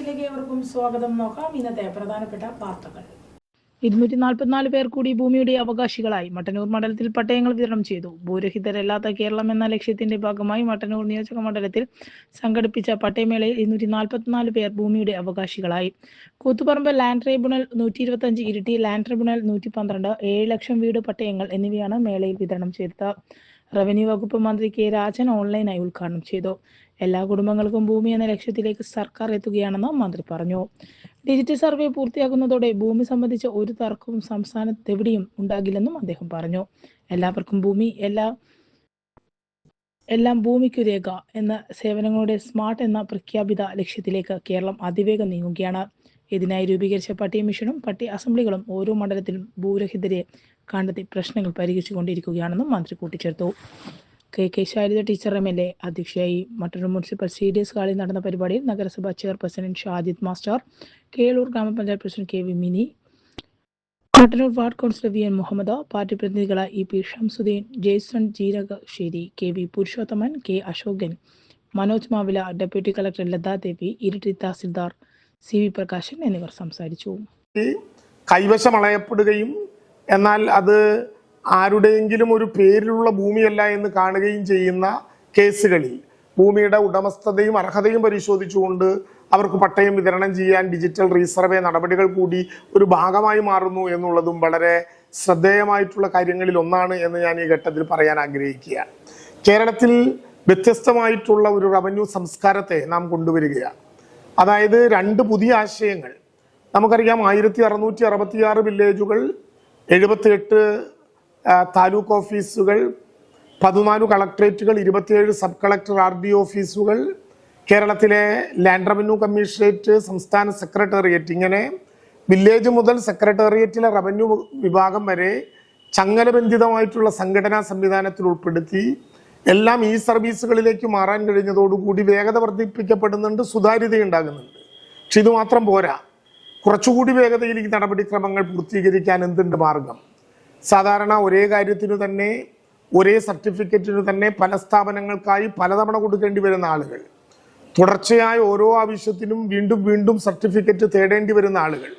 ആസാദി ഏവർക്കും സ്വാഗതം. നോക്കാം ഇന്നത്തെ പ്രധാനപ്പെട്ട വാർത്തകൾ. ഇരുന്നൂറ്റി നാൽപ്പത്തിനാല് പേർ കൂടി ഭൂമിയുടെ അവകാശികളായി മട്ടന്നൂർ മണ്ഡലത്തിൽ പട്ടയങ്ങൾ വിതരണം ചെയ്തു. ഭൂരഹിതരല്ലാത്ത കേരളം എന്ന ലക്ഷ്യത്തിന്റെ ഭാഗമായി മട്ടന്നൂർ നിയോജക മണ്ഡലത്തിൽ സംഘടിപ്പിച്ച പട്ടയമേളയിൽ ഇരുന്നൂറ്റി നാൽപ്പത്തിനാല് പേർ ഭൂമിയുടെ അവകാശികളായി. കൂത്തുപറമ്പ് ലാൻഡ് ട്രൈബ്യൂണൽ നൂറ്റി ഇരുപത്തഞ്ച് ഇരിട്ടി ലാൻഡ് ട്രൈബ്യൂണൽ നൂറ്റി പന്ത്രണ്ട് ഏഴ് ലക്ഷം വീട് പട്ടയങ്ങൾ എന്നിവയാണ് മേളയിൽ വിതരണം ചെയ്തത്. റവന്യൂ വകുപ്പ് മന്ത്രി കെ രാജൻ ഓൺലൈനായി ഉദ്ഘാടനം ചെയ്തു. എല്ലാ കുടുംബങ്ങൾക്കും ഭൂമി എന്ന ലക്ഷ്യത്തിലേക്ക് സർക്കാർ എത്തുകയാണെന്ന് മന്ത്രി പറഞ്ഞു. ഡിജിറ്റൽ സർവേ പൂർത്തിയാകുന്നതോടെ ഭൂമി സംബന്ധിച്ച ഒരു തർക്കവും സംസ്ഥാനത്ത് എവിടെയും ഉണ്ടാകില്ലെന്നും അദ്ദേഹം പറഞ്ഞു. എല്ലാവർക്കും ഭൂമി എല്ലാ എല്ലാം ഭൂമിക്കു രേഖ എന്ന സേവനങ്ങളുടെ സ്മാർട്ട് എന്ന പ്രഖ്യാപിത ലക്ഷ്യത്തിലേക്ക് കേരളം അതിവേഗം നീങ്ങുകയാണ്. ഇതിനായി രൂപീകരിച്ച പട്ടി മിഷനും പട്ടി അസംബ്ലികളും ഓരോ മണ്ഡലത്തിലും ഭൂരഹിതരെ കണ്ടെത്തി പ്രശ്നങ്ങൾ പരിഹരിച്ചുകൊണ്ടിരിക്കുകയാണെന്നും മന്ത്രി കൂട്ടിച്ചേർത്തു. K. K. Shailaja teacher M. L. A. അധ്യക്ഷയായി മറ്റൊരു മുനിസിപ്പൽ എസ് ഹാളിൽ നടന്ന പരിപാടിയിൽ നഗരസഭാ chairperson Shajid master Keloor grama panchayat president K. V. Mini Mattannur ward councillor V. N. Muhammad party പ്രതിനിധികളായ E. P. Shamsuddin Jaison Jeerakassery K. V. Purushothaman K. Ashokan Manoj Mavila deputy collector Latha Devi Iritty tahsildar C. V. Prakashan എന്നിവർ സംസാരിച്ചു. കൈവശമളയപ്പെടുകയും എന്നാൽ അത് ആരുടെയെങ്കിലും ഒരു പേരിലുള്ള ഭൂമിയല്ല എന്ന് കാണുകയും ചെയ്യുന്ന കേസുകളിൽ ഭൂമിയുടെ ഉടമസ്ഥതയും അർഹതയും പരിശോധിച്ചുകൊണ്ട് അവർക്ക് പട്ടയം വിതരണം ചെയ്യാൻ ഡിജിറ്റൽ റീസർവേ നടപടികൾ കൂടി ഒരു ഭാഗമായി മാറുന്നു എന്നുള്ളതും വളരെ ശ്രദ്ധേയമായിട്ടുള്ള കാര്യങ്ങളിൽ ഒന്നാണ് എന്ന് ഞാൻ ഈ ഘട്ടത്തിൽ പറയാൻ ആഗ്രഹിക്കുകയാണ്. കേരളത്തിൽ വ്യത്യസ്തമായിട്ടുള്ള ഒരു റവന്യൂ സംസ്കാരത്തെ നാം കൊണ്ടുവരികയാണ്. അതായത് രണ്ട് പുതിയ ആശയങ്ങൾ. നമുക്കറിയാം ആയിരത്തി അറുന്നൂറ്റി അറുപത്തിയാറ് വില്ലേജുകൾ എഴുപത്തിയെട്ട് താലൂക്ക് ഓഫീസുകൾ പതിനാല് കളക്ട്രേറ്റുകൾ ഇരുപത്തിയേഴ് സബ് കളക്ടർ ആർ ഡി ഓഫീസുകൾ കേരളത്തിലെ ലാൻഡ് റവന്യൂ കമ്മീഷണറേറ്റ് സംസ്ഥാന സെക്രട്ടേറിയറ്റ്. ഇങ്ങനെ വില്ലേജ് മുതൽ സെക്രട്ടേറിയറ്റിലെ റവന്യൂ വിഭാഗം വരെ ചങ്ങലബന്ധിതമായിട്ടുള്ള സംഘടനാ സംവിധാനത്തിൽ ഉൾപ്പെടുത്തി എല്ലാം ഈ സർവീസുകളിലേക്ക് മാറാൻ കഴിഞ്ഞതോടുകൂടി വേഗത വർദ്ധിപ്പിക്കപ്പെടുന്നുണ്ട് സുതാര്യതയുണ്ടാകുന്നുണ്ട്. പക്ഷെ ഇത് മാത്രം പോരാ. കുറച്ചുകൂടി വേഗതയിൽ ഈ നടപടിക്രമങ്ങൾ പൂർത്തീകരിക്കാൻ എന്തുണ്ട് മാർഗം? സാധാരണ ഒരേ കാര്യത്തിന് തന്നെ ഒരേ സർട്ടിഫിക്കറ്റിന് തന്നെ പല സ്ഥാപനങ്ങൾക്കായി പലതവണ കൊടുക്കേണ്ടി വരുന്ന ആളുകൾ. തുടർച്ചയായ ഓരോ ആവശ്യത്തിനും വീണ്ടും വീണ്ടും സർട്ടിഫിക്കറ്റ് തേടേണ്ടി വരുന്ന ആളുകൾ.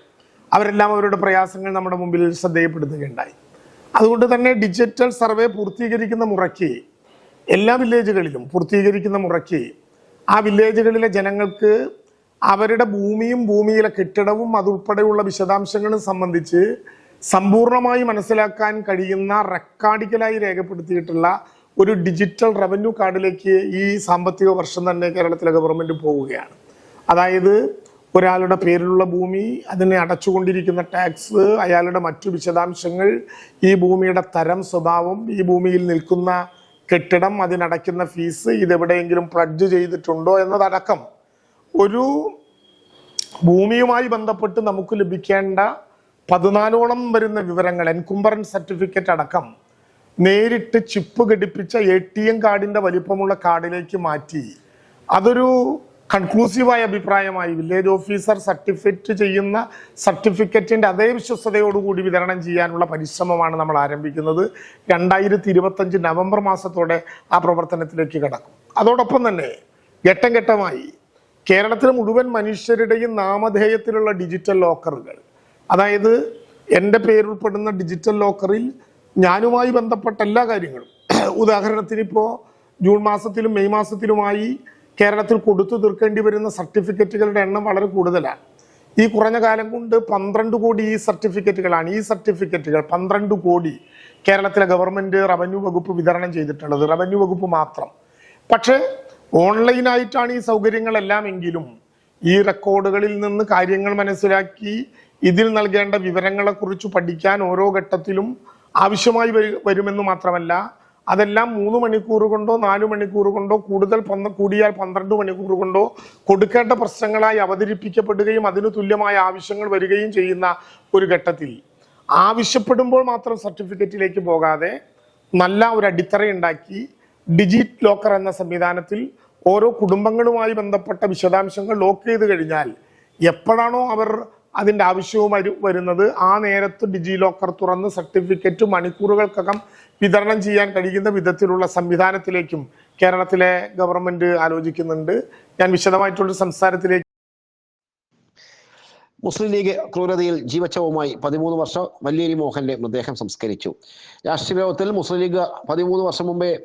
അവരെല്ലാം അവരുടെ പ്രയാസങ്ങൾ നമ്മുടെ മുമ്പിൽ ശ്രദ്ധയപ്പെടുത്തുകയുണ്ടായി. അതുകൊണ്ട് തന്നെ ഡിജിറ്റൽ സർവേ പൂർത്തീകരിക്കുന്ന മുറയ്ക്ക് എല്ലാ വില്ലേജുകളിലും പൂർത്തീകരിക്കുന്ന മുറയ്ക്ക് ആ വില്ലേജുകളിലെ ജനങ്ങൾക്ക് അവരുടെ ഭൂമിയും ഭൂമിയിലെ കെട്ടിടവും അതുൾപ്പെടെയുള്ള വിശദാംശങ്ങളും സംബന്ധിച്ച് സമ്പൂർണമായി മനസ്സിലാക്കാൻ കഴിയുന്ന റെക്കോർഡിക്കലായി രേഖപ്പെടുത്തിയിട്ടുള്ള ഒരു ഡിജിറ്റൽ റവന്യൂ കാർഡിലേക്ക് ഈ സാമ്പത്തിക വർഷം തന്നെ കേരളത്തിലെ ഗവൺമെന്റ് പോവുകയാണ്. അതായത് ഒരാളുടെ പേരിലുള്ള ഭൂമി അതിനെ അടച്ചുകൊണ്ടിരിക്കുന്ന ടാക്സ് അയാളുടെ മറ്റു വിശദാംശങ്ങൾ ഈ ഭൂമിയുടെ തരം സ്വഭാവം ഈ ഭൂമിയിൽ നിൽക്കുന്ന കെട്ടിടം അതിനടയ്ക്കുന്ന ഫീസ് ഇതെവിടെയെങ്കിലും പ്ലഡ്ജ് ചെയ്തിട്ടുണ്ടോ എന്നതടക്കം ഒരു ഭൂമിയുമായി ബന്ധപ്പെട്ട് നമുക്ക് ലഭിക്കേണ്ട പതിനാലോളം വരുന്ന വിവരങ്ങൾ എൻകുംബറൻ സർട്ടിഫിക്കറ്റ് അടക്കം നേരിട്ട് ചിപ്പ് ഘടിപ്പിച്ച എ ടി എം കാർഡിന്റെ വലിപ്പമുള്ള കാർഡിലേക്ക് മാറ്റി. അതൊരു കൺക്ലൂസീവായ അഭിപ്രായമായി. വില്ലേജ് ഓഫീസർ സർട്ടിഫിക്കറ്റ് ചെയ്യുന്ന സർട്ടിഫിക്കറ്റിന്റെ അതേ വിശ്വസ്തയോടുകൂടി വിതരണം ചെയ്യാനുള്ള പരിശ്രമമാണ് നമ്മൾ ആരംഭിക്കുന്നത്. രണ്ടായിരത്തി ഇരുപത്തഞ്ച് നവംബർ മാസത്തോടെ ആ പ്രവർത്തനത്തിലേക്ക് കടക്കും. അതോടൊപ്പം തന്നെ ഘട്ടം ഘട്ടമായി കേരളത്തിലെ മുഴുവൻ മനുഷ്യരുടെയും നാമധേയത്തിലുള്ള ഡിജിറ്റൽ ലോക്കറുകൾ അതായത് എന്റെ പേരുൾപ്പെടുന്ന ഡിജിറ്റൽ ലോക്കറിൽ ഞാനുമായി ബന്ധപ്പെട്ട എല്ലാ കാര്യങ്ങളും. ഉദാഹരണത്തിന് ഇപ്പോൾ ജൂൺ മാസത്തിലും മെയ് മാസത്തിലുമായി കേരളത്തിൽ കൊടുത്തു തീർക്കേണ്ടി വരുന്ന സർട്ടിഫിക്കറ്റുകളുടെ എണ്ണം വളരെ കൂടുതലാണ്. ഈ കുറഞ്ഞ കാലം കൊണ്ട് പന്ത്രണ്ട് കോടി ഈ സർട്ടിഫിക്കറ്റുകളാണ്. ഈ സർട്ടിഫിക്കറ്റുകൾ പന്ത്രണ്ട് കോടി കേരളത്തിലെ ഗവൺമെന്റ് റവന്യൂ വകുപ്പ് വിതരണം ചെയ്തിട്ടുള്ളത്. റവന്യൂ വകുപ്പ് മാത്രം. പക്ഷേ ഓൺലൈനായിട്ടാണ് ഈ സൗകര്യങ്ങളെല്ലാം എങ്കിലും ഈ റെക്കോർഡുകളിൽ നിന്ന് കാര്യങ്ങൾ മനസ്സിലാക്കി ഇതിൽ നൽകേണ്ട വിവരങ്ങളെക്കുറിച്ച് പഠിക്കാൻ ഓരോ ഘട്ടത്തിലും ആവശ്യമായി വരു- വരുമെന്ന് മാത്രമല്ല അതെല്ലാം മൂന്ന് മണിക്കൂർ കൊണ്ടോ നാല് മണിക്കൂർ കൊണ്ടോ കൂടുതൽ പന്ത കൂടിയാൽ പന്ത്രണ്ട് മണിക്കൂർ കൊണ്ടോ കൊടുക്കേണ്ട പ്രശ്നങ്ങളായി അവതരിപ്പിക്കപ്പെടുകയും അതിന് തുല്യമായ ആവശ്യങ്ങൾ വരികയും ചെയ്യുന്ന ഒരു ഘട്ടത്തിൽ. ആവശ്യപ്പെടുമ്പോൾ മാത്രം സർട്ടിഫിക്കറ്റിലേക്ക് പോകാതെ നല്ല ഒരു അടിത്തറയുണ്ടാക്കി ഡിജിറ്റ് ലോക്കർ എന്ന സംവിധാനത്തിൽ ഓരോ കുടുംബങ്ങളുമായി ബന്ധപ്പെട്ട വിശദാംശങ്ങൾ ലോക്ക് ചെയ്ത് കഴിഞ്ഞാൽ എപ്പോഴാണോ അവർ അതിന്റെ ആവശ്യവും വരു- വരുന്നത് ആ നേരത്ത് ഡിജി ലോക്കർ തുറന്ന് സർട്ടിഫിക്കറ്റ് മണിക്കൂറുകൾക്കകം വിതരണം ചെയ്യാൻ കഴിയുന്ന വിധത്തിലുള്ള സംവിധാനത്തിലേക്കും കേരളത്തിലെ ഗവൺമെന്റ് ആലോചിക്കുന്നുണ്ട്. ഞാൻ വിശദമായിട്ടുള്ള സംസാരത്തിലേക്ക് മുസ്ലിം ലീഗ് ക്രൂരതയിൽ ജീവച്ഛവുമായി പതിമൂന്ന് വർഷം വല്യേരി മോഹന്റെ മൃതദേഹം സംസ്കരിച്ചു. രാഷ്ട്രീയ ലോകത്തിൽ മുസ്ലിം ലീഗ് പതിമൂന്ന് വർഷം മുമ്പേ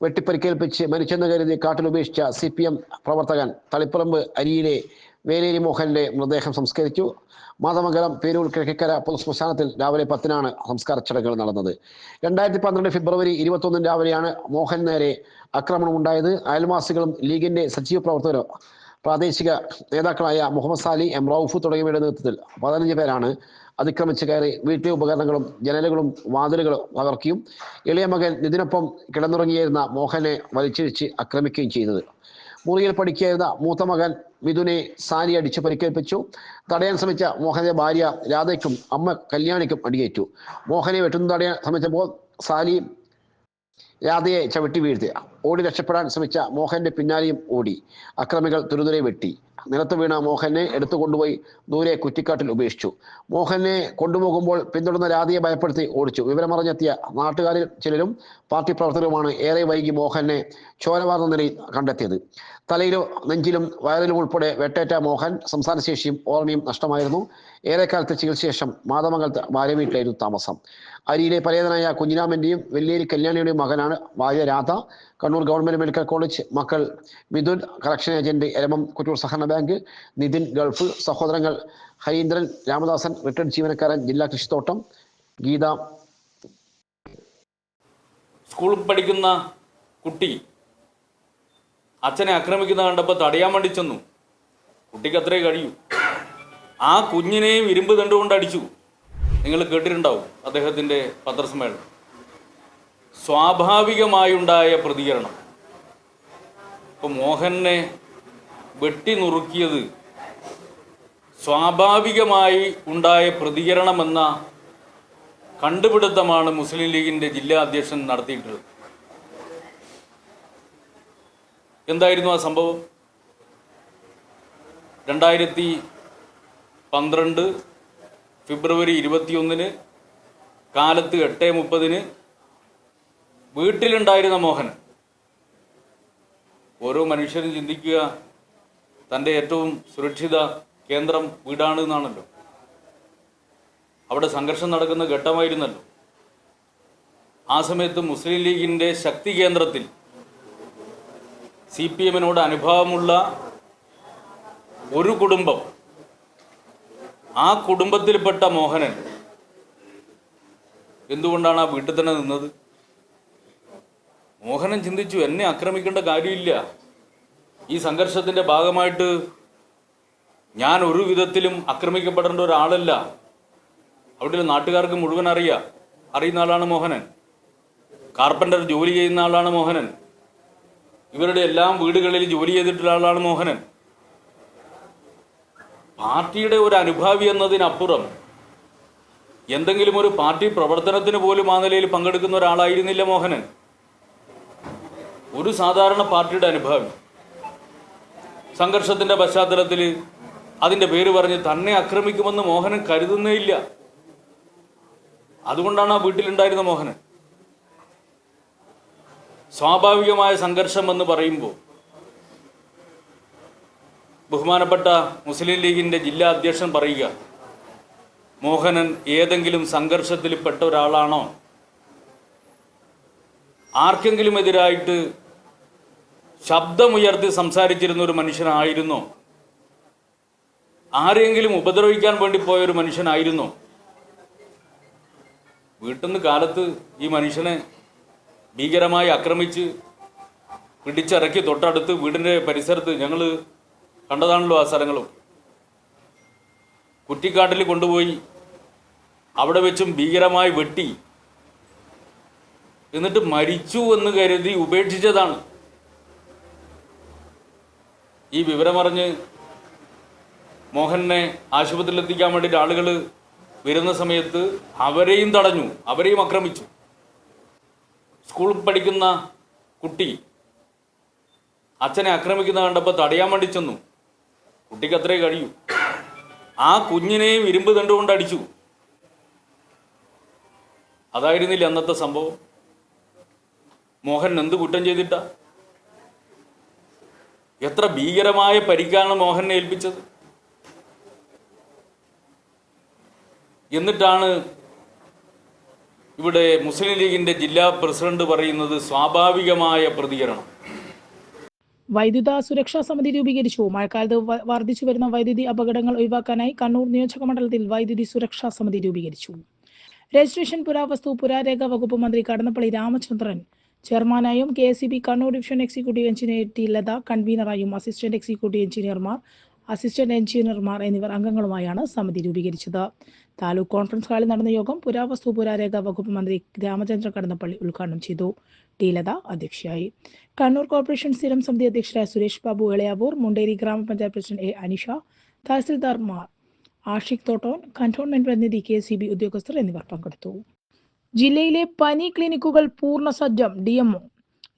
വെട്ടിപ്പരിക്കേൽപ്പിച്ച് മരിച്ചെന്ന് കരുതി കാട്ടിലുപേക്ഷിച്ച സി പി എം പ്രവർത്തകൻ തളിപ്പറമ്പ് അരിയിലെ വേലേരി മോഹന്റെ മൃതദേഹം സംസ്കരിച്ചു. മാതമംഗലം പേരൂർ കിഴക്കിക്കര പൊതുശ്മശാനത്തിൽ രാവിലെ പത്തിനാണ് സംസ്കാര ചടങ്ങുകൾ നടന്നത്. രണ്ടായിരത്തി പന്ത്രണ്ട് ഫെബ്രുവരി ഇരുപത്തൊന്നിന് രാവിലെയാണ് മോഹൻ നേരെ ആക്രമണമുണ്ടായത്. അയൽവാസികളും ലീഗിന്റെ സജീവ പ്രവർത്തകരും പ്രാദേശിക നേതാക്കളായ മുഹമ്മദ് സാലി എം റൌഫ് തുടങ്ങിയവരുടെ നേതൃത്വത്തിൽ പതിനഞ്ച് പേരാണ് അതിക്രമിച്ച് കയറി വീട്ടിലെ ഉപകരണങ്ങളും ജനലുകളും വാതിലുകളും തകർക്കുകയും ഇളയ മകൻ നിതിനൊപ്പം കിടന്നുറങ്ങിയിരുന്ന മോഹനെ വലിച്ചിഴിച്ച് ആക്രമിക്കുകയും ചെയ്തത്. മുറിയിൽ പഠിക്കുകയായിരുന്ന മൂത്ത മകൻ മിഥുനെ സാരി അടിച്ച് പരിക്കേൽപ്പിച്ചു. തടയാൻ ശ്രമിച്ച മോഹന്റെ ഭാര്യ രാധയ്ക്കും അമ്മ കല്യാണിക്കും അടിയേറ്റു. മോഹനെ വെട്ടുന്നു തടയാൻ ശ്രമിച്ചപ്പോൾ സാലി രാധയെ ചവിട്ടി വീഴ്ത്തി. ഓടി രക്ഷപ്പെടാൻ ശ്രമിച്ച മോഹന്റെ പിന്നാലെയും ഓടി. അക്രമികൾ തുരുതുരെ വെട്ടി. നിലത്ത് വീണ മോഹനെ എടുത്തു കൊണ്ടുപോയി ദൂരെ കുറ്റിക്കാട്ടിൽ ഉപേക്ഷിച്ചു. മോഹനെ കൊണ്ടുപോകുമ്പോൾ പിന്തുടർന്ന രാധയെ ഭയപ്പെടുത്തി ഓടിച്ചു. വിവരമറിഞ്ഞെത്തിയ നാട്ടുകാരിൽ ചിലരും പാർട്ടി പ്രവർത്തകരുമാണ് ഏറെ വൈകി മോഹനെ ചോരവാർന്ന നിലയിൽ കണ്ടെത്തിയത്. തലയിലും നെഞ്ചിലും വയറിലും ഉൾപ്പെടെ വെട്ടേറ്റ മോഹൻ സംസാരശേഷിയും ഓർമ്മയും നഷ്ടമായിരുന്നു. ഏറെക്കാലത്തെ ചികിത്സ ശേഷം മാതമംഗലത്ത് ഭാര്യ വീട്ടിലായിരുന്നു താമസം. അരിയിലെ പലേതനായ കുഞ്ഞിരാമന്റെയും വെല്ലേരി കല്യാണിയുടെയും മകനാണ് ഭാര്യ Radha. Kannur government medical college മക്കൾ മിഥുൻ കളക്ഷൻ ഏജന്റ് എരമം കുറ്റൂർ സഹകരണ ബാങ്ക് നിതിൻ ഗൾഫ് സഹോദരങ്ങൾ ഹരീന്ദ്രൻ രാമദാസൻ റിട്ടയർഡ് ജീവനക്കാരൻ ജില്ലാ കൃഷിത്തോട്ടം ഗീത. സ്കൂളിൽ പഠിക്കുന്ന കുട്ടി അച്ഛനെ ആക്രമിക്കുന്ന കണ്ടപ്പോൾ തടയാൻ വേണ്ടി ചെന്നു. കുട്ടിക്ക് അത്രേ കഴിയൂ. ആ കുഞ്ഞിനെയും ഇരുമ്പ് തണ്ടുകൊണ്ട് അടിച്ചു. നിങ്ങൾ കേട്ടിട്ടുണ്ടാവും അദ്ദേഹത്തിന്റെ പത്രസമ്മേളനം. സ്വാഭാവികമായുണ്ടായ പ്രതികരണം. ഇപ്പോൾ മോഹനെ വെട്ടി നുറുക്കിയത് സ്വാഭാവികമായി ഉണ്ടായ പ്രതികരണമെന്ന കണ്ടുപിടുത്തമാണ് മുസ്ലിം ലീഗിന്റെ ജില്ലാ അധ്യക്ഷൻ നടത്തിയിട്ടുള്ളത്. എന്തായിരുന്നു ആ സംഭവം? രണ്ടായിരത്തി പന്ത്രണ്ട് ഫെബ്രുവരി ഇരുപത്തിയൊന്നിന് കാലത്ത് എട്ട് മുപ്പതിന് വീട്ടിലുണ്ടായിരുന്ന മോഹൻ. ഓരോ മനുഷ്യരും ചിന്തിക്കുക തന്റെ ഏറ്റവും സുരക്ഷിത കേന്ദ്രം വീടാണ് എന്നാണല്ലോ. അവിടെ സംഘർഷം നടക്കുന്ന ഘട്ടമായിരുന്നല്ലോ. ആ സമയത്ത് മുസ്ലിം ലീഗിന്റെ ശക്തി കേന്ദ്രത്തിൽ സി പി എമ്മിനോട് അനുഭാവമുള്ള ഒരു കുടുംബം ആ കുടുംബത്തിൽപ്പെട്ട മോഹനൻ എന്തുകൊണ്ടാണ് ആ വീട്ടിൽ തന്നെ നിന്നത്? മോഹനൻ ചിന്തിച്ചു എന്നെ ആക്രമിക്കേണ്ട കാര്യമില്ല. ഈ സംഘർഷത്തിന്റെ ഭാഗമായിട്ട് ഞാൻ ഒരു വിധത്തിലും ആക്രമിക്കപ്പെടേണ്ട ഒരാളല്ല. അവിടെ നാട്ടുകാർക്ക് മുഴുവൻ അറിയാം. അറിയുന്ന ആളാണ് മോഹനൻ. കാർപ്പന്റർ ജോലി ചെയ്യുന്ന ആളാണ് മോഹനൻ. ഇവരുടെ എല്ലാം വീടുകളിൽ ജോലി ചെയ്തിട്ടുള്ള ആളാണ് മോഹനൻ. പാർട്ടിയുടെ ഒരു അനുഭാവി എന്നതിനപ്പുറം എന്തെങ്കിലും ഒരു പാർട്ടി പ്രവർത്തനത്തിന് പോലും ആ നിലയിൽ പങ്കെടുക്കുന്ന ഒരാളായിരുന്നില്ല മോഹനൻ. ഒരു സാധാരണ പാർട്ടിയുടെ അനുഭാവി. സംഘർഷത്തിന്റെ പശ്ചാത്തലത്തിൽ അതിന്റെ പേര് പറഞ്ഞ് തന്നെ ആക്രമിക്കുമെന്ന് മോഹനൻ കരുതുന്നേ ഇല്ല അതുകൊണ്ടാണ് ആ വീട്ടിലുണ്ടായിരുന്ന മോഹനൻ. സ്വാഭാവികമായ സംഘർഷം എന്ന് പറയുമ്പോൾ ബഹുമാനപ്പെട്ട മുസ്ലിം ലീഗിന്റെ ജില്ലാ അധ്യക്ഷൻ പറയുക മോഹനൻ ഏതെങ്കിലും സംഘർഷത്തിൽ പെട്ട ഒരാളാണോ? ആർക്കെങ്കിലും എതിരായിട്ട് ശബ്ദമുയർത്തി സംസാരിച്ചിരുന്ന ഒരു മനുഷ്യനായിരുന്നോ? ആരെങ്കിലും ഉപദ്രവിക്കാൻ വേണ്ടി പോയ ഒരു മനുഷ്യനായിരുന്നോ? വീട്ടിൽ നിന്ന് കാലത്ത് ഈ മനുഷ്യനെ ഭീകരമായി ആക്രമിച്ച് പിടിച്ചിറക്കി തൊട്ടടുത്ത് വീടിന്റെ പരിസരത്ത് ഞങ്ങൾ കണ്ടതാണല്ലോ ആ സ്ഥലങ്ങളും. കുറ്റിക്കാട്ടിൽ കൊണ്ടുപോയി അവിടെ വെച്ചും ഭീകരമായി വെട്ടി. എന്നിട്ട് മരിച്ചു എന്ന് കരുതി ഉപേക്ഷിച്ചതാണ്. ഈ വിവരമറിഞ്ഞ് മോഹനെ ആശുപത്രിയിൽ എത്തിക്കാൻ വേണ്ടിയിട്ട് ആളുകൾ വരുന്ന സമയത്ത് അവരെയും തടഞ്ഞു അവരെയും ആക്രമിച്ചു. സ്കൂളിൽ പഠിക്കുന്ന കുട്ടി അച്ഛനെ ആക്രമിക്കുന്ന കണ്ടപ്പോൾ തടയാൻ വേണ്ടി ചെന്നു. കുട്ടിക്ക് അത്രേ കഴിയൂ. ആ കുഞ്ഞിനെയും ഇരുമ്പ് തണ്ടുകൊണ്ട് അടിച്ചു. അതായിരുന്നില്ല അന്നത്തെ സംഭവം? മോഹൻ എന്ത് കുറ്റം ചെയ്തിട്ട? എത്ര ഭീകരമായ പരിക്കാണ് മോഹനെ ഏൽപ്പിച്ചത്? എന്നിട്ടാണ് ഇവിടെ മുസ്ലിം ലീഗിന്റെ ജില്ലാ പ്രസിഡന്റ് പറയുന്നത് സ്വാഭാവികമായ പ്രതികരണം. വൈദ്യുത സുരക്ഷാ സമിതി രൂപീകരിച്ചു. മഴക്കാലത്ത് വർദ്ധിച്ചു വരുന്ന വൈദ്യുതി അപകടങ്ങൾ ഒഴിവാക്കാനായി കണ്ണൂർ നിയോജക മണ്ഡലത്തിൽ വൈദ്യുതി സുരക്ഷാ സമിതി രൂപീകരിച്ചു. രജിസ്ട്രേഷൻ പുരാവസ്തു പുരാരേഖ വകുപ്പ് മന്ത്രി Kadannappally Ramachandran ചെയർമാനായും K S B Kannur division executive engineer T Latha കൺവീനറായും assistant executive എഞ്ചിനീയർമാർ അസിസ്റ്റന്റ് എഞ്ചിനീയർമാർ എന്നിവർ അംഗങ്ങളുമായാണ് സമിതി രൂപീകരിച്ചത്. താലൂക്ക് കോൺഫറൻസ് ഹാളിൽ നടന്ന യോഗം പുരാവസ്തു പുരാരേഖ വകുപ്പ് മന്ത്രി രാമചന്ദ്ര കടന്നപ്പള്ളി ഉദ്ഘാടനം ചെയ്തു. ടി. ലത അധ്യക്ഷയായി. കണ്ണൂർ കോർപ്പറേഷൻ സ്ഥിരം സമിതി അധ്യക്ഷരായ സുരേഷ് ബാബു എളയാവൂർ മുണ്ടേരി ഗ്രാമപഞ്ചായത്ത് പ്രസിഡന്റ് എ അനിഷ തഹസിൽദാർമാർ ആഷിഖ് തോട്ടോൻ കന്റോൺമെന്റ് പ്രതിനിധി കെ സി ബി ഉദ്യോഗസ്ഥർ എന്നിവർ പങ്കെടുത്തു. ജില്ലയിലെ പനി ക്ലിനിക്കുകൾ പൂർണസജ്ജം ഡി എംഒ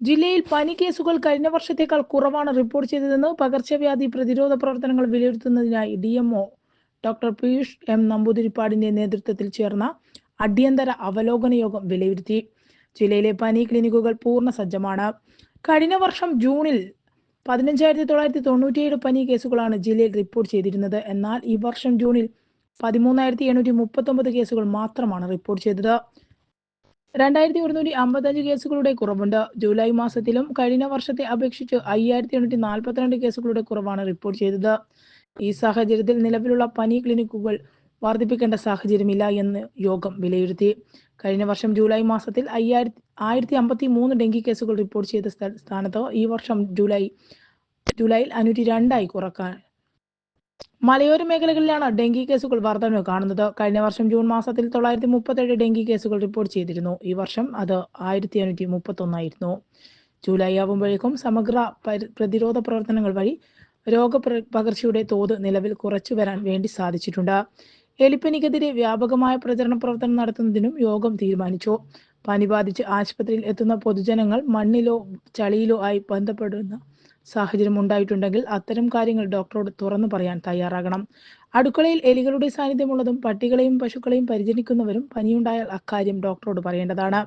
ജില്ലയിൽ പനി കേസുകൾ കഴിഞ്ഞ വർഷത്തേക്കാൾ കുറവാണ് റിപ്പോർട്ട് ചെയ്തതെന്ന് പകർച്ചവ്യാധി പ്രതിരോധ പ്രവർത്തനങ്ങൾ വിലയിരുത്തുന്നതിനായി ഡി ഡോക്ടർ പീയൂഷ് എം നമ്പൂതിരിപ്പാടിന്റെ നേതൃത്വത്തിൽ ചേർന്ന അടിയന്തര അവലോകന യോഗം വിലയിരുത്തി. ജില്ലയിലെ പനി ക്ലിനിക്കുകൾ പൂർണ സജ്ജമാണ്. കഴിഞ്ഞ വർഷം ജൂണിൽ പതിനഞ്ചായിരത്തി തൊള്ളായിരത്തി തൊണ്ണൂറ്റിയേഴ് പനി കേസുകളാണ് ജില്ലയിൽ റിപ്പോർട്ട് ചെയ്തിരുന്നത്. എന്നാൽ ഈ വർഷം ജൂണിൽ പതിമൂന്നായിരത്തി എണ്ണൂറ്റി മുപ്പത്തൊമ്പത് കേസുകൾ മാത്രമാണ് റിപ്പോർട്ട് ചെയ്തത്. രണ്ടായിരത്തി ഒരുന്നൂറ്റി അമ്പത്തഞ്ച് കേസുകളുടെ കുറവുണ്ട്. ജൂലൈ മാസത്തിലും കഴിഞ്ഞ വർഷത്തെ അപേക്ഷിച്ച് അയ്യായിരത്തി എണ്ണൂറ്റി നാൽപ്പത്തിരണ്ട് കേസുകളുടെ കുറവാണ് റിപ്പോർട്ട് ചെയ്തത്. ഈ സാഹചര്യത്തിൽ നിലവിലുള്ള പനി ക്ലിനിക്കുകൾ വർദ്ധിപ്പിക്കേണ്ട സാഹചര്യമില്ല എന്ന് യോഗം വിലയിരുത്തി. കഴിഞ്ഞ വർഷം ജൂലൈ മാസത്തിൽ അയ്യായിരത്തി ആയിരത്തി അമ്പത്തി മൂന്ന് ഡെങ്കി കേസുകൾ റിപ്പോർട്ട് ചെയ്ത സ്ഥാനത്തോ ഈ വർഷം ജൂലൈ ജൂലൈയിൽ അഞ്ഞൂറ്റി രണ്ടായി കുറയ്ക്കാൻ മലയോര മേഖലകളിലാണ് ഡെങ്കി കേസുകൾ വർധനവ് കാണുന്നത്. കഴിഞ്ഞ വർഷം ജൂൺ മാസത്തിൽ തൊള്ളായിരത്തി മുപ്പത്തേഴ് ഡെങ്കി കേസുകൾ റിപ്പോർട്ട് ചെയ്തിരുന്നു. ഈ വർഷം അത് ആയിരത്തി അഞ്ഞൂറ്റി മുപ്പത്തൊന്നായിരുന്നു ജൂലൈ ആവുമ്പോഴേക്കും സമഗ്ര പ്രതിരോധ പ്രവർത്തനങ്ങൾ വഴി രോഗ പകർച്ചയുടെ തോത് നിലവിൽ കുറച്ചു വരാൻ വേണ്ടി സാധിച്ചിട്ടുണ്ട്. എലിപ്പനിക്കെതിരെ വ്യാപകമായ പ്രചരണ പ്രവർത്തനം നടത്തുന്നതിനും യോഗം തീരുമാനിച്ചു. പനി ബാധിച്ച് ആശുപത്രിയിൽ എത്തുന്ന പൊതുജനങ്ങൾ മണ്ണിലോ ചളിയിലോ ആയി ബന്ധപ്പെടുന്ന സാഹചര്യം ഉണ്ടായിട്ടുണ്ടെങ്കിൽ അത്തരം കാര്യങ്ങൾ ഡോക്ടറോട് തുറന്നു പറയാൻ തയ്യാറാകണം. അടുക്കളയിൽ എലികളുടെ സാന്നിധ്യമുള്ളതും പട്ടികളെയും പശുക്കളെയും പരിചരിക്കുന്നവരും പനിയുണ്ടായാൽ അക്കാര്യം ഡോക്ടറോട് പറയേണ്ടതാണ്.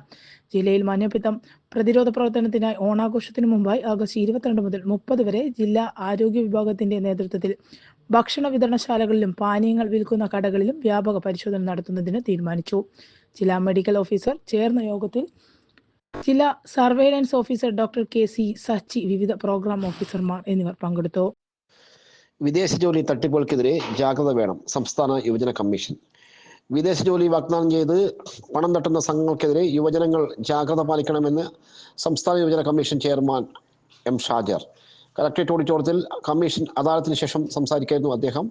ജില്ലയിൽ മഞ്ഞപ്പിത്തം പ്രതിരോധ പ്രവർത്തനത്തിനായി ഓണാഘോഷത്തിന് മുമ്പായി ആഗസ്റ്റ് ഇരുപത്തിരണ്ട് മുതൽ മുപ്പത് വരെ ജില്ലാ ആരോഗ്യ വിഭാഗത്തിന്റെ നേതൃത്വത്തിൽ ഭക്ഷണ വിതരണശാലകളിലും പാനീയങ്ങൾ വിൽക്കുന്ന കടകളിലും വ്യാപക പരിശോധന നടത്തുന്നതിന് തീരുമാനിച്ചു. ജില്ലാ മെഡിക്കൽ ഓഫീസർ ചേർന്ന യോഗത്തിൽ ജില്ലാ surveillance officer doctor K C Sachi വിവിധ പ്രോഗ്രാം ഓഫീസർമാർ എന്നിവർ പങ്കെടുത്തു. വിദേശ ജോലി തട്ടിപ്പുകൾക്കെതിരെ ജാഗ്രത വേണം. സംസ്ഥാന യുവജന കമ്മീഷൻ. വിദേശ ജോലി വാഗ്ദാനം ചെയ്ത് പണം തട്ടുന്ന സംഘങ്ങൾക്കെതിരെ യുവജനങ്ങൾ ജാഗ്രത പാലിക്കണമെന്ന് സംസ്ഥാന യുവജന commission chairman M Shajar. Collectorate ഓഡിറ്റോറിയത്തിൽ കമ്മീഷൻ അദാലത്തിന് ശേഷം സംസാരിക്കായിരുന്നു അദ്ദേഹം.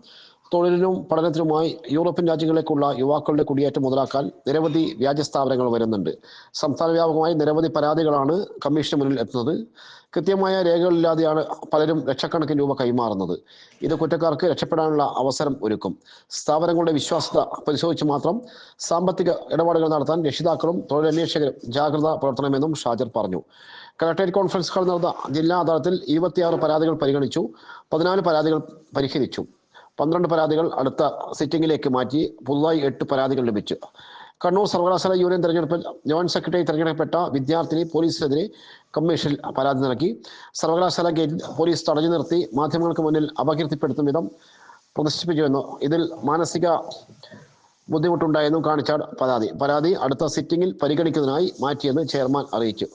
തൊഴിലിനും പഠനത്തിനുമായി യൂറോപ്യൻ രാജ്യങ്ങളിലേക്കുള്ള യുവാക്കളുടെ കുടിയേറ്റം മുതലാക്കാൻ നിരവധി വ്യാജ സ്ഥാപനങ്ങൾ വരുന്നുണ്ട്. സംസ്ഥാന വ്യാപകമായി നിരവധി പരാതികളാണ് കമ്മീഷന് മുന്നിൽ എത്തുന്നത്. കൃത്യമായ രേഖകളില്ലാതെയാണ് പലരും ലക്ഷക്കണക്കിന് രൂപ കൈമാറുന്നത്. ഇത് കുറ്റക്കാർക്ക് രക്ഷപ്പെടാനുള്ള അവസരം ഒരുക്കും. സ്ഥാപനങ്ങളുടെ വിശ്വാസ്യത പരിശോധിച്ച് മാത്രം സാമ്പത്തിക ഇടപാടുകൾ നടത്താൻ രക്ഷിതാക്കളും തൊഴിലന്വേഷകരും ജാഗ്രത പുലർത്തണമെന്നും ഷാജർ പറഞ്ഞു. കളക്ടറേറ്റ് കോൺഫറൻസ് ഹാളിൽ നടന്ന ജില്ലാ അദാലത്തിൽ ഇരുപത്തിയാറ് പരാതികൾ പരിഗണിച്ചു. പതിനാല് പരാതികൾ പരിഹരിച്ചു. പന്ത്രണ്ട് പരാതികൾ അടുത്ത സിറ്റിംഗിലേക്ക് മാറ്റി പുതുതായി എട്ട് പരാതികൾ ലഭിച്ചു. കണ്ണൂർ സർവകലാശാല യൂണിയൻ തെരഞ്ഞെടുപ്പിൽ ജോയിന്റ് സെക്രട്ടറി തെരഞ്ഞെടുക്കപ്പെട്ട വിദ്യാർത്ഥിനി പോലീസിനെതിരെ കമ്മീഷനിൽ പരാതി നൽകി. സർവകലാശാല ഗേറ്റിൽ പോലീസ് തടഞ്ഞു നിർത്തി മാധ്യമങ്ങൾക്ക് മുന്നിൽ അപകീർത്തിപ്പെടുത്തും വിധം പ്രദർശിപ്പിച്ചുവെന്നു ഇതിൽ മാനസിക ബുദ്ധിമുട്ടുണ്ടായെന്നും കാണിച്ച പരാതി. പരാതി അടുത്ത സിറ്റിംഗിൽ പരിഗണിക്കുന്നതിനായി മാറ്റിയെന്ന് ചെയർമാൻ അറിയിച്ചു.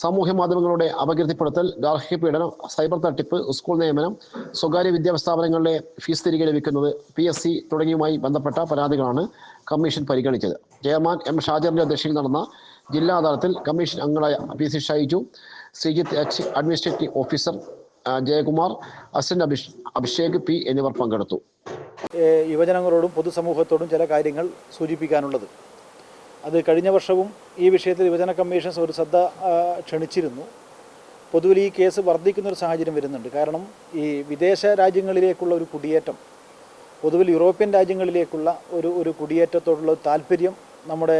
സാമൂഹ്യ മാധ്യമങ്ങളുടെ അപകീർത്തിപ്പെടുത്തൽ ഗാർഹിക പീഡനം സൈബർ തട്ടിപ്പ് സ്കൂൾ നിയമനം സ്വകാര്യ വിദ്യാഭ്യാസ സ്ഥാപനങ്ങളിലെ ഫീസ് തിരികെ ലഭിക്കുന്നത് പി എസ് സി തുടങ്ങിയുമായി ബന്ധപ്പെട്ട പരാതികളാണ് കമ്മീഷൻ പരിഗണിച്ചത്. Chairman M. ഷാജറിന്റെ അധ്യക്ഷതയിൽ നടന്ന ജില്ലാ അദാലത്തിൽ കമ്മീഷൻ അംഗങ്ങളായ P C Shaiju Sreejith H administrative officer Jayakumar assistant Abhish Abhishek P എന്നിവർ പങ്കെടുത്തു. യുവജനങ്ങളോടും പൊതുസമൂഹത്തോടും ചില കാര്യങ്ങൾ സൂചിപ്പിക്കാനുള്ളത്. അത് കഴിഞ്ഞ വർഷവും ഈ വിഷയത്തിൽ യുവജന കമ്മീഷൻ ഒരു ശ്രദ്ധ ക്ഷണിച്ചിരുന്നു. പൊതുവിൽ ഈ കേസ് വർദ്ധിക്കുന്ന ഒരു സാഹചര്യം വരുന്നുണ്ട്. കാരണം ഈ വിദേശ രാജ്യങ്ങളിലേക്കുള്ള ഒരു കുടിയേറ്റം പൊതുവിൽ യൂറോപ്യൻ രാജ്യങ്ങളിലേക്കുള്ള ഒരു ഒരു കുടിയേറ്റത്തോടുള്ള താല്പര്യം നമ്മുടെ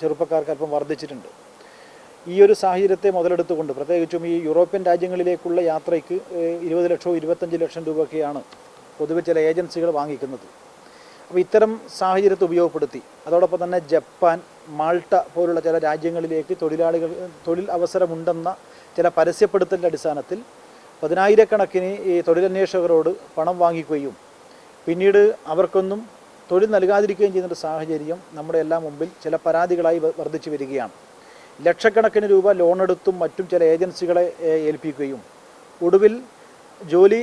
ചെറുപ്പക്കാർക്ക് അല്പം വർദ്ധിച്ചിട്ടുണ്ട്. ഈ ഒരു സാഹചര്യത്തെ മുതലെടുത്തുകൊണ്ട് പ്രത്യേകിച്ചും ഈ യൂറോപ്യൻ രാജ്യങ്ങളിലേക്കുള്ള യാത്രയ്ക്ക് ഇരുപത് ലക്ഷവും ഇരുപത്തഞ്ച് ലക്ഷം രൂപയൊക്കെയാണ് പൊതുവെ ചില ഏജൻസികൾ വാങ്ങിക്കുന്നത്. അപ്പോൾ ഇത്തരം സാഹചര്യത്തെ ഉപയോഗപ്പെടുത്തി. അതോടൊപ്പം തന്നെ ജപ്പാൻ മാൾട്ട പോലുള്ള ചില രാജ്യങ്ങളിലേക്ക് തൊഴിലാളികൾ തൊഴിൽ അവസരമുണ്ടെന്ന ചില പരസ്യപ്പെടുത്തലിന്റെ അടിസ്ഥാനത്തിൽ പതിനായിരക്കണക്കിന് ഈ തൊഴിലന്വേഷകരോട് പണം വാങ്ങിക്കുകയും പിന്നീട് അവർക്കൊന്നും തൊഴിൽ നൽകാതിരിക്കുകയും ചെയ്യുന്ന ഒരു സാഹചര്യം നമ്മുടെ എല്ലാം മുമ്പിൽ ചില പരാതികളായി വർദ്ധിച്ചു വരികയാണ്. ലക്ഷക്കണക്കിന് രൂപ ലോണെടുത്തും മറ്റും ചില ഏജൻസികളെ ഏൽപ്പിക്കുകയും ഒടുവിൽ ജോലി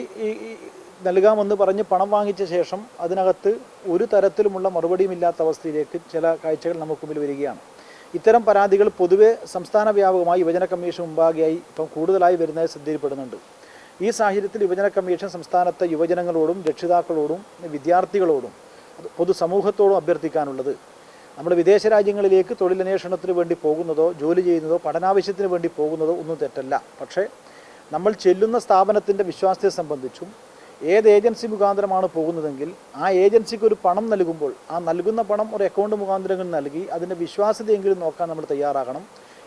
നൽകാമെന്ന് പറഞ്ഞ് പണം വാങ്ങിച്ച ശേഷം അതിനകത്ത് ഒരു തരത്തിലുമുള്ള മറുപടിയുമില്ലാത്ത അവസ്ഥയിലേക്ക് ചില കാഴ്ചകൾ നമുക്ക് മുമ്പിൽ വരികയാണ്. ഇത്തരം പരാതികൾ പൊതുവെ സംസ്ഥാന വ്യാപകമായി യുവജന കമ്മീഷൻ മുമ്പാകെയായി ഇപ്പം കൂടുതലായി വരുന്നത് ശ്രദ്ധയിൽപ്പെടുന്നുണ്ട്. ഈ സാഹചര്യത്തിൽ യുവജന കമ്മീഷൻ സംസ്ഥാനത്തെ യുവജനങ്ങളോടും രക്ഷിതാക്കളോടും വിദ്യാർത്ഥികളോടും പൊതുസമൂഹത്തോടും അഭ്യർത്ഥിക്കാനുള്ളത്. നമ്മൾ വിദേശ രാജ്യങ്ങളിലേക്ക് തൊഴിലന്വേഷണത്തിന് വേണ്ടി പോകുന്നതോ ജോലി ചെയ്യുന്നതോ പഠനാവശ്യത്തിന് വേണ്ടി പോകുന്നതോ ഒന്നും തെറ്റല്ല. പക്ഷേ നമ്മൾ ചെല്ലുന്ന സ്ഥാപനത്തിന്റെ വിശ്വാസ്യത സംബന്ധിച്ചും ഏത് ഏജൻസി മുഖാന്തരമാണ് പോകുന്നതെങ്കിൽ ആ ഏജൻസിക്ക് ഒരു പണം നൽകുമ്പോൾ ആ നൽകുന്ന പണം ഒരു അക്കൗണ്ട് മുഖാന്തരങ്ങൾ നൽകി അതിന്റെ വിശ്വാസ്യതയെങ്കിലും നോക്കാൻ നമ്മൾ തയ്യാറാകണം.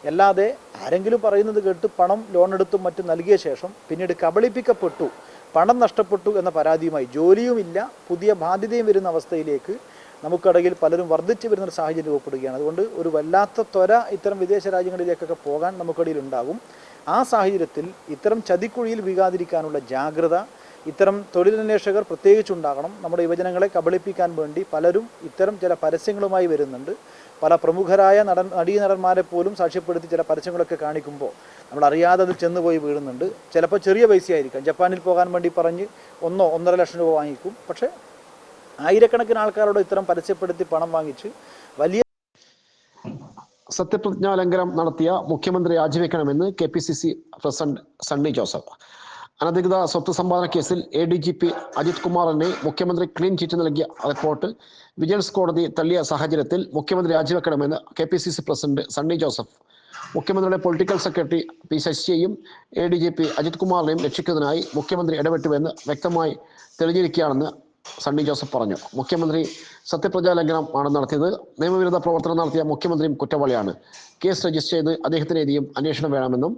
അല്ലാതെ ആരെങ്കിലും പറയുന്നത് കേട്ട് പണം ലോൺ എടുത്തും മറ്റും നൽകിയ ശേഷം പിന്നീട് കബളിപ്പിക്കപ്പെട്ടു പണം നഷ്ടപ്പെട്ടു എന്ന പരാതിയുമായി ജോലിയുമില്ല പുതിയ ബാധ്യതയും വരുന്ന അവസ്ഥയിലേക്ക് നമുക്കിടയിൽ പലരും വർദ്ധിച്ചു വരുന്ന ഒരു സാഹചര്യം രൂപപ്പെടുകയാണ്. അതുകൊണ്ട് ഒരു വല്ലാത്ത ത്വര ഇത്തരം വിദേശ രാജ്യങ്ങളിലേക്കൊക്കെ പോകാൻ നമുക്കിടയിൽ ഉണ്ടാകും. ആ സാഹചര്യത്തിൽ ഇത്തരം ചതിക്കുഴിയിൽ വീകാതിരിക്കാനുള്ള ജാഗ്രത ഇത്തരം തൊഴിലന്വേഷകർ പ്രത്യേകിച്ചുണ്ടാകണം. നമ്മുടെ യുവജനങ്ങളെ കബളിപ്പിക്കാൻ വേണ്ടി പലരും ഇത്തരം ചില പരസ്യങ്ങളുമായി വരുന്നുണ്ട്. പല പ്രമുഖരായ നടൻ നടീനടന്മാരെ പോലും സാക്ഷ്യപ്പെടുത്തി ചില പരസ്യങ്ങളൊക്കെ കാണിക്കുമ്പോൾ നമ്മൾ അറിയാതെ അത് ചെന്ന് പോയി വീഴുന്നുണ്ട്. ചിലപ്പോൾ ചെറിയ പൈസയായിരിക്കാം. ജപ്പാനിൽ പോകാൻ വേണ്ടി പറഞ്ഞ് ഒന്നോ ഒന്നര ലക്ഷം രൂപ വാങ്ങിക്കും. പക്ഷേ ആയിരക്കണക്കിന് ആൾക്കാരോട് ഇത്തരം പരസ്യപ്പെടുത്തി പണം വാങ്ങിച്ച് വലിയ സത്യപ്രതിജ്ഞാ ലംഘനം നടത്തിയ മുഖ്യമന്ത്രി രാജിവെക്കണമെന്ന് K P C C president Sunny Joseph. അനധികൃത സ്വത്ത് സമ്പാദന കേസിൽ A D G P Ajith കുമാറിനെ മുഖ്യമന്ത്രി ക്ലീൻ ചിറ്റ് നൽകിയ റിപ്പോർട്ട് വിജിലൻസ് കോടതി തള്ളിയ സാഹചര്യത്തിൽ മുഖ്യമന്ത്രി രാജിവെക്കണമെന്ന് K P C C president Sunny Joseph. മുഖ്യമന്ത്രിയുടെ political secretary P ശശിയെയും A D G P Ajith കുമാറിനെയും രക്ഷിക്കുന്നതിനായി മുഖ്യമന്ത്രി ഇടപെട്ടുവെന്ന് വ്യക്തമായി തെളിഞ്ഞിരിക്കുകയാണെന്ന് സണ്ണി ജോസഫ് പറഞ്ഞു. മുഖ്യമന്ത്രി സത്യപ്രജാ ലംഘനം ആണ് നടത്തിയത്. നിയമവിരുദ്ധ പ്രവർത്തനം നടത്തിയ മുഖ്യമന്ത്രിയും കുറ്റവാളിയാണ്. കേസ് രജിസ്റ്റർ ചെയ്ത് അദ്ദേഹത്തിനെതിരെയും അന്വേഷണം വേണമെന്നും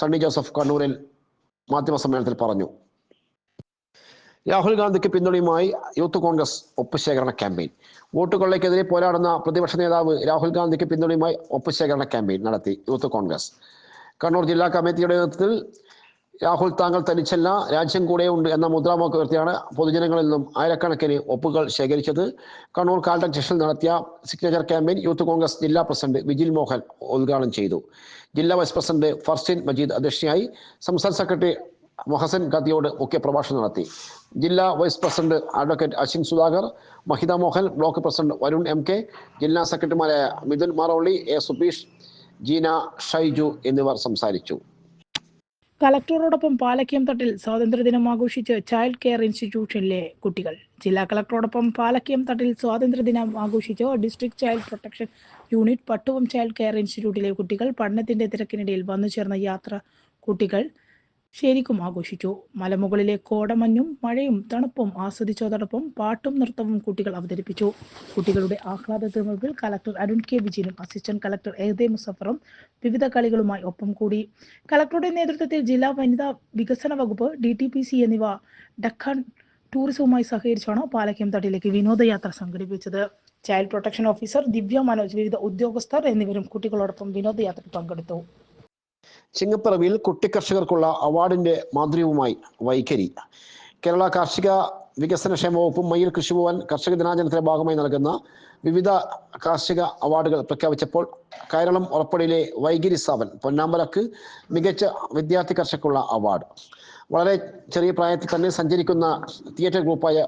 സണ്ണി ജോസഫ് കണ്ണൂരിൽ മാധ്യമസമ്മേളനത്തിൽ പറഞ്ഞു. രാഹുൽ ഗാന്ധിക്ക് പിന്തുണയുമായി യൂത്ത് കോൺഗ്രസ് ഒപ്പുശേഖരണ ക്യാമ്പയിൻ. വോട്ട് പോരാടുന്ന പ്രതിപക്ഷ നേതാവ് രാഹുൽ ഗാന്ധിക്ക് പിന്തുണയുമായി ഒപ്പുശേഖരണ ക്യാമ്പയിൻ നടത്തി യൂത്ത് കോൺഗ്രസ്. കണ്ണൂർ ജില്ലാ കമ്മിറ്റിയുടെ നേതൃത്വത്തിൽ രാഹുൽ താങ്കൾ തനിച്ചല്ല രാജ്യം കൂടെയുണ്ട് എന്ന മുദ്രാവാക്യം ഉയർത്തിയാണ് പൊതുജനങ്ങളിൽ നിന്നും ആയിരക്കണക്കിന് ഒപ്പുകൾ ശേഖരിച്ചത്. കണ്ണൂർ കാൽട്ടക് സ്റ്റേഷനിൽ നടത്തിയ സിഗ്നേച്ചർ ക്യാമ്പയിൻ യൂത്ത് കോൺഗ്രസ് ജില്ലാ പ്രസിഡന്റ് വിജിൽ മോഹൻ ഉദ്ഘാടനം ചെയ്തു. ജില്ലാ വൈസ് പ്രസിഡന്റ് ഫർസിൻ മജീദ് അധ്യക്ഷയായി സംസ്ഥാന സെക്രട്ടറി മൊഹസൻ ഖത്തിയോട് മുഖ്യപ്രഭാഷണം നടത്തി. ജില്ലാ vice president advocate Ashwin Sudhakar Mahitha Mohan block president Varun M K ജില്ലാ സെക്രട്ടറിമാരായ മിഥുൻ മാറോളി എ സുബീഷ് ജീന ഷൈജു എന്നിവർ സംസാരിച്ചു. കളക്ടറോടൊപ്പം പാലക്കയം തട്ടിൽ സ്വാതന്ത്ര്യദിനം ആഘോഷിച്ച് ചൈൽഡ് കെയർ ഇൻസ്റ്റിറ്റ്യൂഷനിലെ കുട്ടികൾ. ജില്ലാ കളക്ടറോടൊപ്പം പാലക്കയം തട്ടിൽ സ്വാതന്ത്ര്യദിനം ആഘോഷിച്ച് district child protection unit Pattuvam child care ഇൻസ്റ്റിറ്റ്യൂട്ടിലെ കുട്ടികൾ പഠനത്തിന്റെ തിരക്കിനിടയിൽ വന്നു ചേർന്ന യാത്ര കുട്ടികൾ ശരിക്കും ആഘോഷിച്ചു. മലമുകളിലെ കോടമഞ്ഞും മഴയും തണുപ്പും ആസ്വദിച്ചതോടൊപ്പം പാട്ടും നൃത്തവും കുട്ടികൾ അവതരിപ്പിച്ചു. കുട്ടികളുടെ ആഹ്ലാദത്തിന് മുമ്പിൽ കലക്ടർ അരുൺ കെ. വിജയനും അസിസ്റ്റന്റ് കലക്ടർ എഹ്ദെ മുസഫറും വിവിധ കളികളുമായി ഒപ്പം കൂടി. കലക്ടറുടെ നേതൃത്വത്തിൽ ജില്ലാ വനിതാ വികസന വകുപ്പ് ഡി എന്നിവ ഡക്കാൻ ടൂറിസവുമായി സഹകരിച്ചാണ് പാലക്കയം തട്ടിലേക്ക് വിനോദയാത്ര സംഘടിപ്പിച്ചത്. Child protection officer Divya Manoj വിവിധ ഉദ്യോഗസ്ഥർ എന്നിവരും കുട്ടികളോടൊപ്പം വിനോദയാത്രയിൽ പങ്കെടുത്തു. ചിങ്ങപ്പിറവിയിൽ കുട്ടിക്കർഷകർക്കുള്ള അവാർഡിന്റെ മാധുര്യവുമായി വൈഖരി. കേരള കാർഷിക വികസന ക്ഷേമ വകുപ്പും മയിൽ കൃഷിഭവൻ കർഷക ദിനാചരണത്തിന്റെ ഭാഗമായി നൽകുന്ന വിവിധ കാർഷിക അവാർഡുകൾ പ്രഖ്യാപിച്ചപ്പോൾ കേരളം ഉറപ്പടിയിലെ വൈഗിരി സാവൻ പൊന്നാമ്പലക്ക് മികച്ച വിദ്യാർത്ഥി കർഷകർക്കുള്ള അവാർഡ്. വളരെ ചെറിയ പ്രായത്തിൽ തന്നെ സഞ്ചരിക്കുന്ന തിയേറ്റർ ഗ്രൂപ്പായ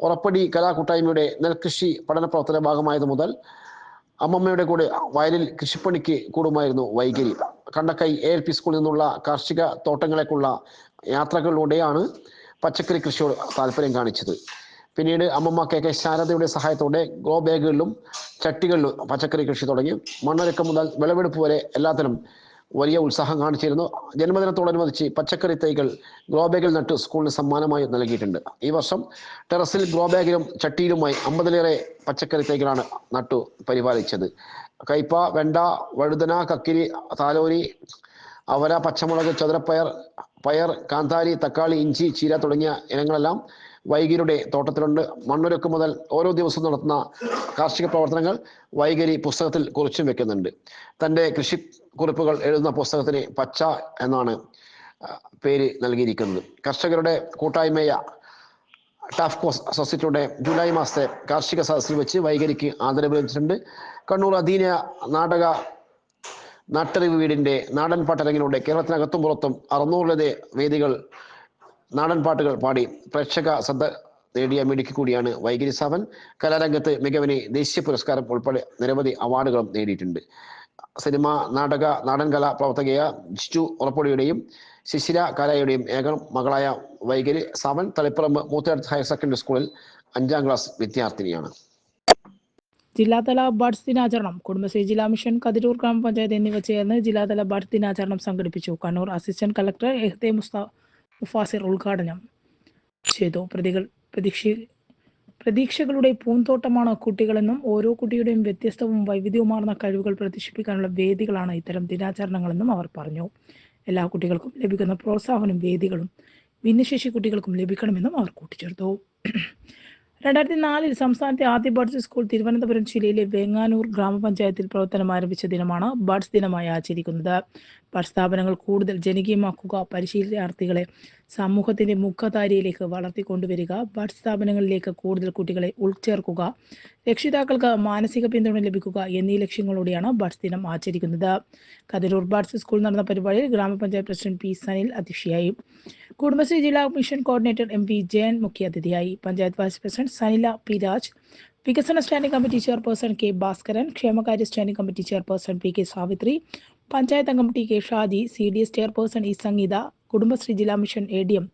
ഉറപ്പടി കലാകൂട്ടായ്മയുടെ നെൽകൃഷി പഠന പ്രവർത്തന ഭാഗമായത് മുതൽ അമ്മമ്മയുടെ കൂടെ വയലിൽ കൃഷിപ്പണിക്ക് കൂടുമായിരുന്നു Vaikari Kandakkai A L P സ്കൂളിൽ നിന്നുള്ള കാർഷിക തോട്ടങ്ങളേക്കുള്ള യാത്രകളിലൂടെയാണ് പച്ചക്കറി കൃഷിയോട് താല്പര്യം കാണിച്ചത്. പിന്നീട് അമ്മമ്മ കെ കെ ശാരദയുടെ സഹായത്തോടെ ഗ്രോ ബാഗുകളിലും ചട്ടികളിലും പച്ചക്കറി കൃഷി തുടങ്ങി. മണ്ണൊരുക്കം മുതൽ വിളവെടുപ്പ് വരെ എല്ലാത്തിനും വലിയ ഉത്സാഹം കാണിച്ചിരുന്നു. ജന്മദിനത്തോടനുബന്ധിച്ച് പച്ചക്കറി തൈകൾ ഗ്രോ ബാഗിൽ നട്ട് സ്കൂളിന് സമ്മാനമായി നൽകിയിട്ടുണ്ട്. ഈ വർഷം ടെറസിൽ ഗ്രോ ബാഗിലും ചട്ടിയിലുമായി അമ്പതിലേറെ പച്ചക്കറി തൈകളാണ് നട്ടു പരിപാലിച്ചത്. കയ്പ വെണ്ട വഴുതന കക്കിരി താലോരി അവര പച്ചമുളക് ചതുരപ്പയർ പയർ കാന്താരി തക്കാളി ഇഞ്ചി ചീര തുടങ്ങിയ ഇനങ്ങളെല്ലാം വൈകിരിയുടെ തോട്ടത്തിലുണ്ട്. മണ്ണൊരുക്ക് മുതൽ ഓരോ ദിവസവും നടത്തുന്ന കാർഷിക പ്രവർത്തനങ്ങൾ വൈകരി പുസ്തകത്തിൽ കുറിച്ചും വെക്കുന്നുണ്ട്. തന്റെ കൃഷി കുറിപ്പുകൾ എഴുതുന്ന പുസ്തകത്തിന് പച്ച എന്നാണ് പേര് നൽകിയിരിക്കുന്നത്. കർഷകരുടെ കൂട്ടായ്മയ ടാഫ്കോ സൊസൈറ്റിയുടെ ജൂലൈ മാസത്തെ കാർഷിക സദസ്സിൽ വെച്ച് വൈകരിക്ക് ആദരവ് ലഭിച്ചിട്ടുണ്ട്. കണ്ണൂർ അധീന നാടക നാട്ടറിവ് വീടിന്റെ നാടൻ പാട്ടരങ്ങിലൂടെ കേരളത്തിനകത്തും പുറത്തും അറുന്നൂറിലധി വേദികൾ നാടൻ പാട്ടുകൾ പാടി പ്രേക്ഷക ശ്രദ്ധ നേടിയ മിടുക്കി കൂടിയാണ് വൈകിരി സാവൻ. കലാരംഗത്ത് മികവിന് ദേശീയ പുരസ്കാരം ഉൾപ്പെടെ നിരവധി അവാർഡുകളും നേടിയിട്ടുണ്ട്. സിനിമ നാടക നാടൻ കലാ പ്രവർത്തകയ ജിജു ഉറപ്പൊടിയുടെയും ശിശിര കലയുടെയും ഏക മകളായ വൈകരി സാവൻ തളിപ്പറമ്പ് മൂത്തേടത്ത് ഹയർ സെക്കൻഡറി സ്കൂളിൽ അഞ്ചാം ക്ലാസ് വിദ്യാർത്ഥിനിയാണ്. ജില്ലാതല ബഡ്സ് ദിനാചരണം കുടുംബശ്രീ ജില്ലാ മിഷൻ കതിരൂർ ഗ്രാമപഞ്ചായത്ത് എന്നിവ ചേർന്ന് ജില്ലാതല ബഡ്സ് ദിനാചരണം സംഘടിപ്പിച്ചു. കണ്ണൂർ അസിസ്റ്റന്റ് കളക്ടർ എഹ്ദെ മുസ്ത മുഫാസിർ ഉദ്ഘാടനം ചെയ്തു. പ്രതികൾ പ്രതീക്ഷ പ്രതീക്ഷകളുടെ പൂന്തോട്ടമാണ് കുട്ടികളെന്നും ഓരോ കുട്ടിയുടെയും വ്യത്യസ്തവും വൈവിധ്യവുമാർന്ന കഴിവുകൾ പ്രദർശിപ്പിക്കാനുള്ള വേദികളാണ് ഇത്തരം ദിനാചരണങ്ങളെന്നും അവർ പറഞ്ഞു. എല്ലാ കുട്ടികൾക്കും ലഭിക്കുന്ന പ്രോത്സാഹനം വേദികളും ഭിന്നശേഷി കുട്ടികൾക്കും ലഭിക്കണമെന്നും അവർ കൂട്ടിച്ചേർത്തു. രണ്ടായിരത്തി നാലിൽ സംസ്ഥാനത്തെ ആദ്യ ബഡ്സ് സ്കൂൾ തിരുവനന്തപുരം ജില്ലയിലെ വെങ്ങാനൂർ ഗ്രാമപഞ്ചായത്തിൽ പ്രവർത്തനം ആരംഭിച്ച ദിനമാണ് ബഡ്സ് ദിനമായി ആചരിക്കുന്നത്. സ്ഥാപനങ്ങൾ കൂടുതൽ ജനകീയമാക്കുക പരിശീലനാർത്ഥികളെ സമൂഹത്തിന്റെ മുഖധാരയിലേക്ക് വളർത്തിക്കൊണ്ടുവരിക ബഡ് സ്ഥാപനങ്ങളിലേക്ക് കൂടുതൽ കുട്ടികളെ ഉൾച്ചേർക്കുക രക്ഷിതാക്കൾക്ക് മാനസിക പിന്തുണ ലഭിക്കുക എന്നീ ലക്ഷ്യങ്ങളോടെയാണ് ബഡ്സ് ദിനം ആചരിക്കുന്നത്. കതിരൂർ ബഡ്സ് സ്കൂൾ നടന്ന പരിപാടിയിൽ ഗ്രാമപഞ്ചായത്ത് പ്രസിഡന്റ് പി സനിൽ അധ്യക്ഷയായി. കുടുംബശ്രീ ജില്ലാ mission coordinator M V Jayan മുഖ്യാതിഥിയായി. Panchayat vice president Sanila P Raj വികസന standing committee chairperson K Bhaskaran ക്ഷേമകാര്യ standing committee chairperson P K Savithri panchayat അംഗം T K Shaji C D S chairperson E Sangeetha Kudumbashree ജില്ലാ mission A D M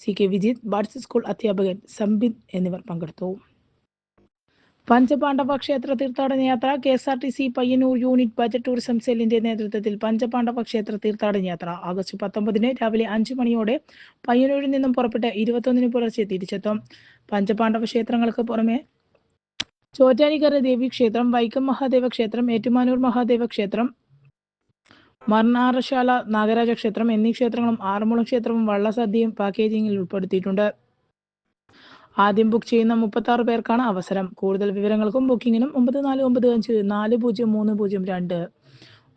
C K Vijith buds school അധ്യാപകൻ സംബിത് എന്നിവർ പങ്കെടുത്തു. പഞ്ചപാണ്ഡവ ക്ഷേത്ര തീർത്ഥാടന യാത്ര K S R T C Payyanur unit budget tourism സെല്ലിന്റെ നേതൃത്വത്തിൽ പഞ്ചപാണ്ഡവ ക്ഷേത്ര തീർത്ഥാടന യാത്ര ആഗസ്റ്റ് പത്തൊമ്പതിന് രാവിലെ അഞ്ചു മണിയോടെ പയ്യന്നൂരിൽ നിന്നും പുറപ്പെട്ട് ഇരുപത്തൊന്നിന് പുലർച്ചെ തിരിച്ചെത്തും. പഞ്ചപാണ്ഡവ ക്ഷേത്രങ്ങൾക്ക് പുറമെ ചോറ്റാനിക്കര ദേവി ക്ഷേത്രം വൈക്കം മഹാദേവ ക്ഷേത്രം ഏറ്റുമാനൂർ മഹാദേവ ക്ഷേത്രം മർണാറശാല നാഗരാജ ക്ഷേത്രം എന്നീ ക്ഷേത്രങ്ങളും ആറന്മുള ക്ഷേത്രവും വള്ളസദ്യയും പാക്കേജിംഗിൽ ഉൾപ്പെടുത്തിയിട്ടുണ്ട്. ആദ്യം ബുക്ക് ചെയ്യുന്ന മുപ്പത്തി ആറ് പേർക്കാണ് അവസരം. കൂടുതൽ വിവരങ്ങൾക്കും ബുക്കിങ്ങിനും ഒമ്പത് നാല് ഒമ്പത് അഞ്ച് നാല് പൂജ്യം മൂന്ന് പൂജ്യം രണ്ട്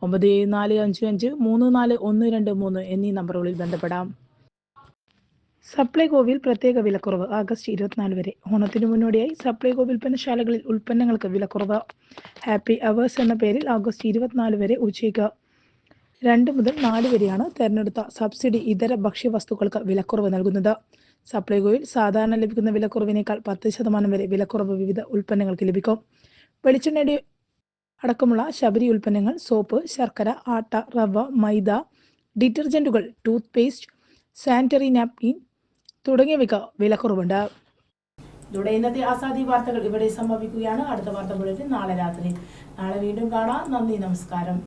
ഒമ്പത് ഏഴ് നാല് അഞ്ച് അഞ്ച് മൂന്ന് നാല് ഒന്ന് രണ്ട് മൂന്ന് എന്നീ നമ്പറുകളിൽ ബന്ധപ്പെടാം. സപ്ലൈകോവിൽ പ്രത്യേക വിലക്കുറവ് ആഗസ്റ്റ് ഇരുപത്തിനാല് വരെ. ഓണത്തിന് മുന്നോടിയായി സപ്ലൈകോ വിൽപ്പനശാലകളിൽ ഉൽപ്പന്നങ്ങൾക്ക് വിലക്കുറവ്. ഹാപ്പി അവേഴ്സ് എന്ന പേരിൽ ആഗസ്റ്റ് ഇരുപത്തിനാല് വരെ ഉച്ചയ്ക്ക് രണ്ട് മുതൽ നാല് വരെയാണ് തെരഞ്ഞെടുത്ത സബ്സിഡി ഇതര ഭക്ഷ്യവസ്തുക്കൾക്ക് വിലക്കുറവ് നൽകുന്നത്. സപ്ലൈകോയിൽ സാധാരണ ലഭിക്കുന്ന വിലക്കുറവിനേക്കാൾ പത്ത് ശതമാനം വരെ വിലക്കുറവ് വിവിധ ഉൽപ്പന്നങ്ങൾക്ക് ലഭിക്കും. വെളിച്ചെണ്ണയുടെ അടക്കമുള്ള ശബരി ഉൽപ്പന്നങ്ങൾ സോപ്പ് ശർക്കര ആട്ട റവ മൈദ ഡിറ്റർജന്റുകൾ ടൂത്ത് പേസ്റ്റ് സാനിറ്ററി നാപ്കിൻ തുടങ്ങിയവയ്ക്ക് വിലക്കുറവുണ്ട്. ഇതോടെ ഇന്നത്തെ ആസാദി വാർത്തകൾ ഇവിടെ സമാപിക്കുകയാണ്. അടുത്ത വാർത്ത നാളെ രാത്രി. നാളെ വീണ്ടും കാണാം. നന്ദി നമസ്കാരം.